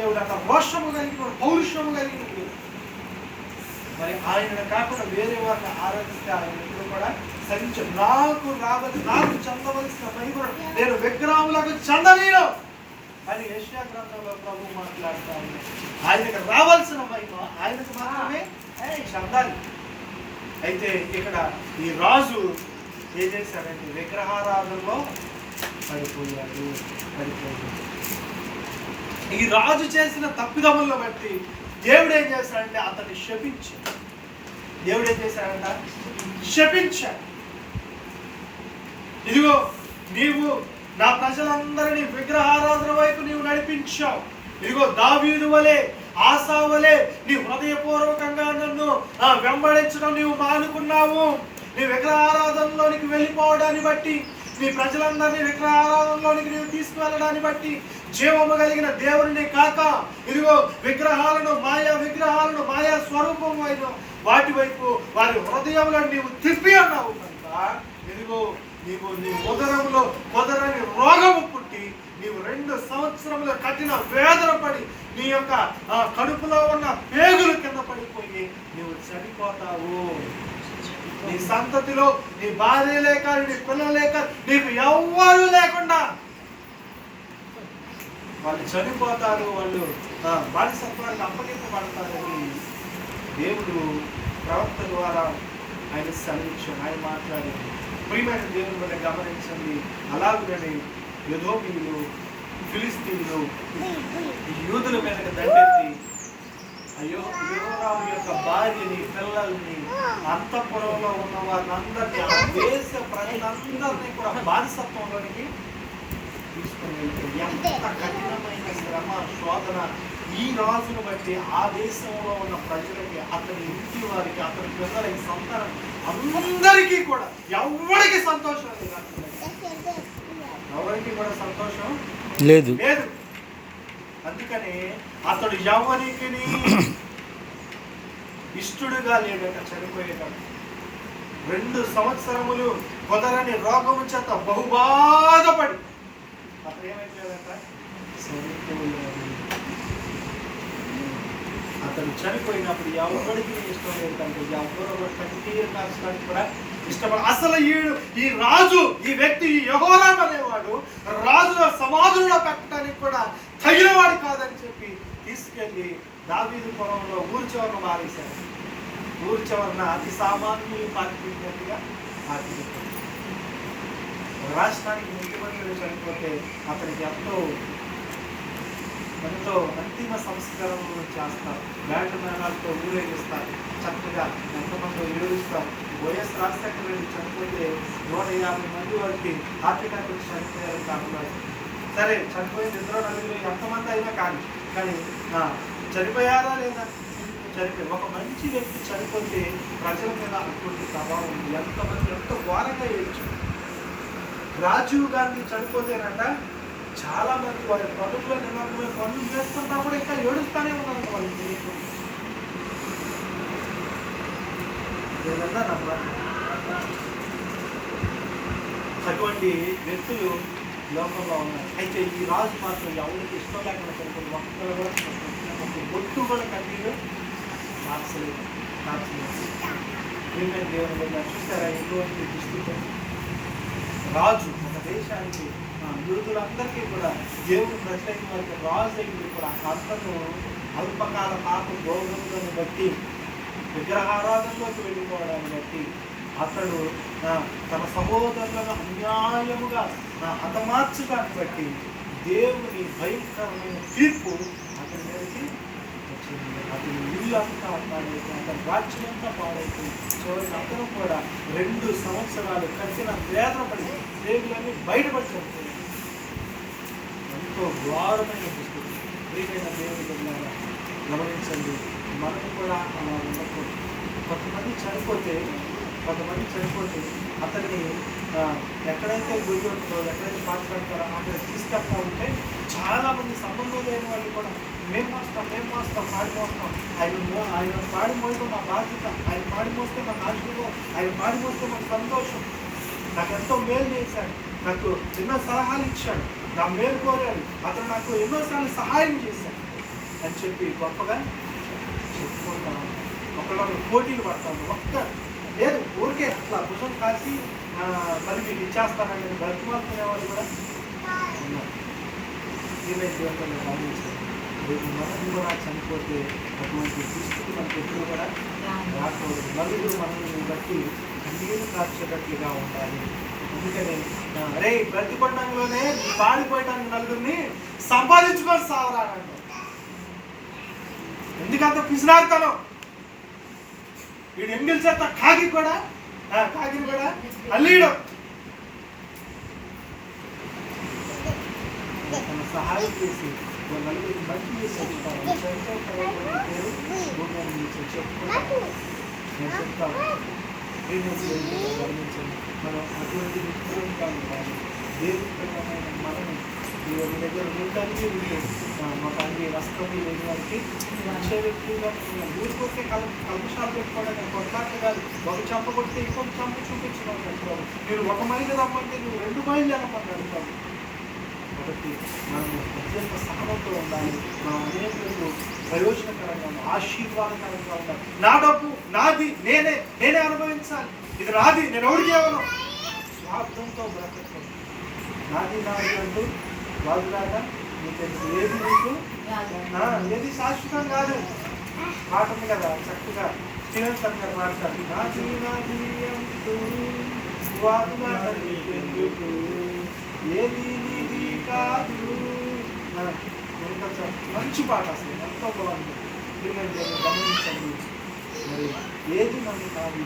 దేవుడు అంత రోషము కలిగిన పౌరుషము కలిగిన దేవుడు మరి ఆయన కాకుండా వేరే వారిని ఆరాధిస్తే ఆయన ఎప్పుడు కూడా సహించు నాకు రావాలి నాకు చెందవలసిన మహిమ నేను విగ్రహములకు చెందనీను అని ఏషియా గ్రంథంలో ప్రభు మాట్లాడుతా ఆయనకు రావాల్సిన మహిమ ఆయనకు మాత్రమే చెందాలి. అయితే ఇక్కడ ఈ రాజు ఏం చేశాడంటే విగ్రహారాధనలో పడిపోయాడు పడిపోయాడు. ఈ రాజు చేసిన తప్పిదములను బట్టి దేవుడు ఏం చేశాడంటే అతన్ని శపించాడు. దేవుడు ఏం చేశాడంట? శపించాడు. ఇదిగో నీవు నా ప్రజలందరినీ విగ్రహారాధన వైపు నీవు నడిపించావు. ఇదిగో దావీదు వలె ఆశా వలె నీ హృదయపూర్వకంగా నన్ను వెంబడించడం నీవు మానుకున్నావు. నీ విగ్రహారాధనలోనికి వెళ్ళిపోవడాన్ని బట్టి నీ ప్రజలందరినీ విగ్రహారాధనలోనికి నీవు తీసుకువెళ్ళడాన్ని బట్టి జీవము కలిగిన దేవుడిని కాక ఇదిగో విగ్రహాలను మాయా విగ్రహాలను మాయా స్వరూపం అయిన వాటి వైపు వారి హృదయంలో నీవు తిప్పి అన్నావు కనుక ఇదిగో నీవు నీ ఉదరంలో కుదరని రోగము పుట్టి నీవు రెండు సంవత్సరముల కఠిన వేదన పడి నీ యొక్క ఆ, కడుపులో ఉన్న పేగులు కింద పడిపోయి నీవు చనిపోతావు. నీ సంతతిలో నీ భార్య లేక నీ పిల్లలు లేక నీకు ఎవ్వరు లేకుండా వాళ్ళు చనిపోతారు వాళ్ళు ఆ, బానిసత్వానికి అప్పగింపబడతారని దేవుడు ప్రవక్త ద్వారా ఆయన సెలవిచ్చాడు ఆయన మాట్లాడాడు ప్రియమైన దేవుని వల్ల గమనించండి. అలాగునని యుధోమీయులు ఫిలిస్తీన్లు యూదుల మీదకి దండెత్తి అయ్యో యోరావు యొక్క భార్యని పిల్లల్ని అంతఃపురంలో ఉన్న వారిని ఆ దేశ ప్రజలందరినీ కూడా బానిసత్వంలోనికి తీసుకొని వెళ్తారు ఎంత కఠినమైన శ్రమ శోధన ఈ రాజును బట్టి ఆ దేశంలో ఉన్న ప్రజలకి అతని ఇంటి వారికి అతని పిల్లలకి సంతానం అందరికీ కూడా ఎవరికి సంతోషం లేదు. ఎవరికి కూడా సంతోషం లేదు. లేదు. అందుకని అతడు యవ్వనికి ఇష్టడుగా లేడట చనిపోయేటప్పుడు. రెండు సంవత్సరములు కుదరని రోగము చేత బహుబాధపడి. అతను ఏమైపోయాడట? అతడు చనిపోయినప్పుడు ఎవరికి ఇష్టం లేదంటే ఎవరు కన్నీరు కాల్చడానికి కూడా ఇష్టపడ అసలు ఈ ఈ రాజు ఈ వ్యక్తి ఈ యహోరాం అనేవాడు రాజుల సమాధుల్లో పెట్టడానికి కూడా తగినవాడు కాదని చెప్పి తీసుకెళ్ళి దావీదు పొలంలో ఊర్చవరణ మారేశారు. ఊర్చవరణ అతి సామాన్యులు పాటించినట్టుగా పాతిపెట్టారు రాష్ట్రానికి ముఖ్యమంత్రి చనిపోతే అతనికి ఎంతో ఎంతో అంతిమ సంస్కరణలు చేస్తారు. బ్యాండ్ మేళాలతో ఊరేగిస్తారు. చక్కగా ఎంతమంది ఏడుస్తారు. వైఎస్ రాజశేఖర రెడ్డి చనిపోతే నూట యాభై మంది వారికి హార్ట్ అటాక్ చనిపోయారు కాకుండా సరే చనిపోయిన ఇద్దరు నలుగురు ఎంతమంది అయినా కానీ కానీ చనిపోయారా లేదా? చనిపోయి ఒక మంచి వ్యక్తి చనిపోతే ప్రజల మీద అటువంటి ప్రభావం ఉంది. ఎంతమంది ఎంతో ఘోరంగా వేయచ్చు రాజీవ్ గాంధీ చనిపోతేనట చాలా మంది వారి పనుల్లో నిలబడిపోయి పనులు చేస్తున్నా కూడా ఇంకా ఏడుస్తానే ఉన్నారు వాళ్ళు. తెలియకుండా. అటువంటి వ్యక్తులు లోకంలో ఉన్నాయి. అయితే ఈ రాజు మాత్రం ఎవరికి ఇష్టం లేకుండా చనిపోయింది ఒక్కరు కూడా ఒక బొట్టు కూడా కన్నీరు మార్చలేదు. మార్చలేదు. ఏంటంటే దేవుని వల్ల చూసారా? ఎటువంటి దృష్టితో రాజు ఒక దేశానికి ఆ, యూదులందరికీ కూడా దేవుడు ప్రత్యేక వారికి రాజు అయింది కూడా కర్తను అల్పకాల పాప గౌరవంలో బట్టి విగ్రహారాధనలోకి వెళ్ళిపోవడాన్ని బట్టి అతడు తన సహోదరులను అన్యాయముగా నా హతమార్చడాన్ని బట్టి దేవుని భయంకరమైన తీర్పు అతని మీదకి వచ్చింది. అతని ఇల్లు అంతా పాడైపోయింది. అతని రాజ్యం అంతా పాడైపోయింది. చివరికి అతను కూడా రెండు సంవత్సరాలు కఠిన వేదన పడి దేవులన్నీ బయటపడి ఎంతో ఘోరమైన దుస్థితి. ప్రియమైన దేవుని గమనించండి. మనం కూడా అలా ఉండకూడదు. కొంతమంది చనిపోతే కొంతమంది చనిపోతే అతన్ని ఎక్కడైతే గురి ఎక్కడైతే పాట పెడతారో అక్కడ తీసుకెళ్తా ఉంటే చాలా మంది సంబంధం లేని వాళ్ళు కూడా మేము మోస్తాం మేము మోస్తాం పాడి మోస్తాం ఆయన ఆయన పాడి మోయడం మా బాధ్యత ఆయన పాడి మోస్తే మా ఆశీర్వాదం ఆయన పాడి మోస్తే మాకు సంతోషం. నాకు ఎంతో మేలు చేశాడు నాకు ఎన్నో సలహాలు ఇచ్చాడు నా మేలు కోరాడు అతను నాకు ఎన్నోసార్లు సహాయం చేశాడు అని చెప్పి గొప్పగా చెప్పుకుంటాను ఉంటాం పోటీలు పడతాను ఒక్క లేదు ఊరికే అట్లా భుజం కాసి మరి మీకు ఇచ్చేస్తానని బ్రతిమాలుకునే వాళ్ళు కూడా? ఉన్నారు ఈమె జీవితంలో గమనించారు రేపు మనం కూడా చనిపోతే అటువంటి దుస్థితి మనకి ఎప్పుడు కూడా రాకూడదు. నలుగురు మనల్ని బట్టి కన్నీరు కాచేటట్లుగా ఉండాలి. అందుకని ఆ, అరే బ్రతికొండంలోనే పాడిపోయడానికి నలుగురిని సంపాదించుకొని సావరా ఎందుకంత పిసినారుతాను? వీడు ఎంగిల్ చేత కాకి కూడా కాకిని కూడా. అల్లీడు తన సహాయం చేసి వాళ్ళ నలుగురికి మంచి చేసి వచ్చుతాను ఎంతో కలవడం పేరు భూమి నుంచి చెప్పుకుంటాను నేను చెప్తాను ప్రీమియస్ గమనించండి. మనం అటువంటి దేవుడికమైన మనము దేవుని దగ్గర ఉండడానికి వస్తుంది మాకు లేని వారికి వచ్చే వ్యక్తిగా ఊరికొస్తే కల్ కల్పశాలు పెట్టుకోవడానికి కొట్లాట్లు కాదు. ఒక చంప కొడితే ఇంకొక చంప చూపించడం అంటారు. మీరు ఒక మైలు రమ్మంటే నువ్వు రెండు మైళ్ళు రమ్మని అంటారు. కాబట్టి మనం అత్యంత సహనంతో ఉండాలి. మనం అనేకులకు ప్రయోజనకరంగా ఆశీర్వాదకరంగా ఉండాలి. నా డబ్బు నాది నేనే నేనే అనుభవించాలి. ఇది నాది నేను ఎవరికి ఇవ్వను స్వార్థంతో బ్రతకం నాది నాది అంటూ వాళ్ళు ఏది నీకు ఏది శాశ్వతం కాదు. మాట ఉంది కదా చక్కగా. శ్రీరంత్ గారు మాట్లాడు నాది నాది అంటూ ఏది నీది కాదు. మంచి పాట అసలు. ఎంతో బాగుంది. గమనించండి. మరి ఏది మనకి కాదు?